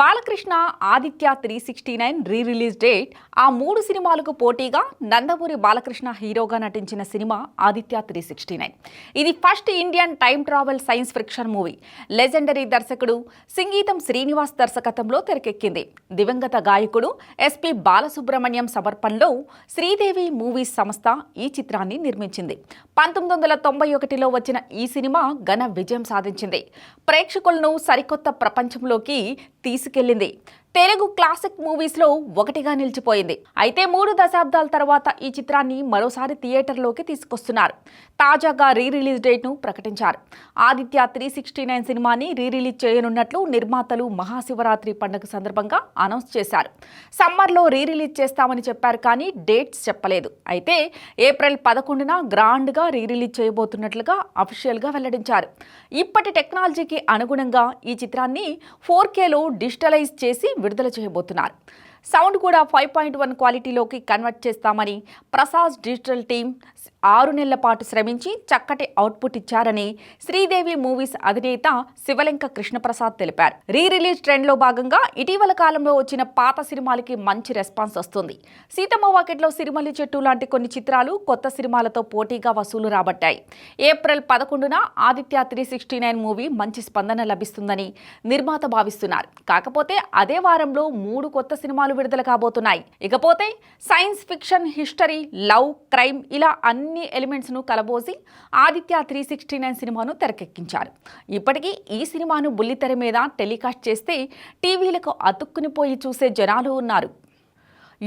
Balakrishna Aditya three sixty nine re release date ఆ మూడు సినిమాలకు పోటీగా నందమూరి బాలకృష్ణ హీరోగా నటించిన cinema Aditya three sixty nine. ఇది first Indian time travel science fiction movie. Legendary దర్శకుడు సంగీతం శ్రీనివాస్ దర్శకత్వంలో తెరకెక్కింది. దివంగత గాయకుడు ఎస్పి బాలసుబ్రహ్మణ్యం సమర్పణలో శ్రీదేవి మూవీస్ సంస్థ ఈ చిత్రాన్ని నిర్మించింది. పంతొమ్మిది వందల తొంభై ఒకటిలో వచ్చిన ఈ సినిమా ఘన విజయం సాధించింది. ప్రేక్షకులను సరికొత్త ప్రపంచంలోకి తీసుకెళ్ళింది తెలుగు క్లాసిక్ మూవీస్లో ఒకటిగా నిలిచిపోయింది. అయితే మూడు దశాబ్దాల తర్వాత ఈ చిత్రాన్ని మరోసారి థియేటర్లోకి తీసుకొస్తున్నారు. తాజాగా రీ రిలీజ్ డేట్ను ప్రకటించారు. ఆదిత్య త్రీ సిక్స్టీ నైన్ సినిమాని రీ రిలీజ్ చేయనున్నట్లు నిర్మాతలు మహాశివరాత్రి పండుగ సందర్భంగా అనౌన్స్ చేశారు. సమ్మర్లో రీ రిలీజ్ చేస్తామని చెప్పారు కానీ డేట్స్ చెప్పలేదు. అయితే ఏప్రిల్ పదకొండున గ్రాండ్గా రీ రిలీజ్ చేయబోతున్నట్లుగా అఫీషియల్గా వెల్లడించారు. ఇప్పటి టెక్నాలజీకి అనుగుణంగా ఈ చిత్రాన్ని ఫోర్ కేలో డిజిటలైజ్ చేసి విడుదల చేయబోతున్నారు. సౌండ్ కూడా ఫైవ్ పాయింట్ వన్ క్వాలిటీలోకి కన్వర్ట్ చేస్తామని ప్రసాద్ డిజిటల్ టీం ఆరు నెలల పాటు శ్రమించి చక్కటి అవుట్పుట్ ఇచ్చారని శ్రీదేవి మూవీస్ అధినేత శివలింక కృష్ణప్రసాద్ తెలిపారు. రీ రిలీజ్ ట్రెండ్లో భాగంగా ఇటీవల కాలంలో వచ్చిన పాత సినిమాలకి మంచి రెస్పాన్స్ వస్తుంది. సీతమ్మ వాకెట్లో సిరిమల్లి చెట్టు లాంటి కొన్ని చిత్రాలు కొత్త సినిమాలతో పోటీగా వసూలు రాబట్టాయి. ఏప్రిల్ పదకొండున Aditya three sixty nine movie మంచి స్పందన లభిస్తుందని నిర్మాత భావిస్తున్నారు. కాకపోతే అదే వారంలో మూడు కొత్త సినిమాలు విడుదల కాబోతున్నాయి. ఇకపోతే science fiction history love crime ఇలా అన్ని ఎలిమెంట్స్ను కలబోసి ఆదిత్య త్రీ సిక్స్టీ నైన్ సినిమాను తెరకెక్కించారు. ఇప్పటికీ ఈ సినిమాను బుల్లితెర మీద టెలికాస్ట్ చేస్తే టీవీలకు అతుక్కునిపోయి చూసే జనాలు ఉన్నారు.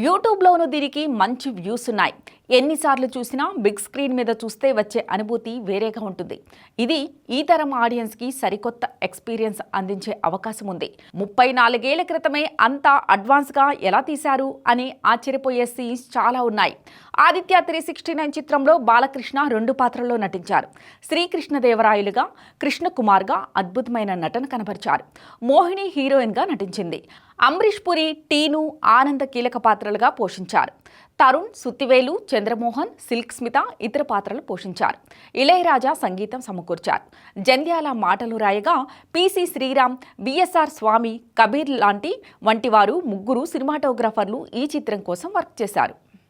యూట్యూబ్లోనూ దీనికి మంచి వ్యూస్ ఉన్నాయి. ఎన్నిసార్లు చూసినా బిగ్ స్క్రీన్ మీద చూస్తే వచ్చే అనుభూతి వేరేగా ఉంటుంది. ఇది ఈ తరం ఆడియన్స్కి సరికొత్త ఎక్స్పీరియన్స్ అందించే అవకాశం ఉంది. ముప్పై నాలుగేళ్ళ క్రితమే అంతా అడ్వాన్స్గా ఎలా తీశారు అని ఆశ్చర్యపోయే సీన్స్ చాలా ఉన్నాయి. ఆదిత్య త్రీ సిక్స్టీ నైన్ చిత్రంలో బాలకృష్ణ రెండు పాత్రల్లో నటించారు. శ్రీకృష్ణదేవరాయలుగా కృష్ణకుమార్గా అద్భుతమైన నటన కనబరిచారు. మోహిని హీరోయిన్గా నటించింది. అంబరీష్ పురి టీను ఆనంద కీలక పాత్రలుగా పోషించారు. తరుణ్ సుత్తివేలు చంద్రమోహన్ సిల్క్ స్మిత ఇతర పాత్రలు పోషించారు. ఇళయరాజా సంగీతం సమకూర్చారు. జంధ్యాల మాటలు రాయగా P C Sreeram B S R Swamy Kabir లాంటి వంటి వారు ముగ్గురు సినిమాటోగ్రాఫర్లు ఈ చిత్రం కోసం వర్క్ చేశారు.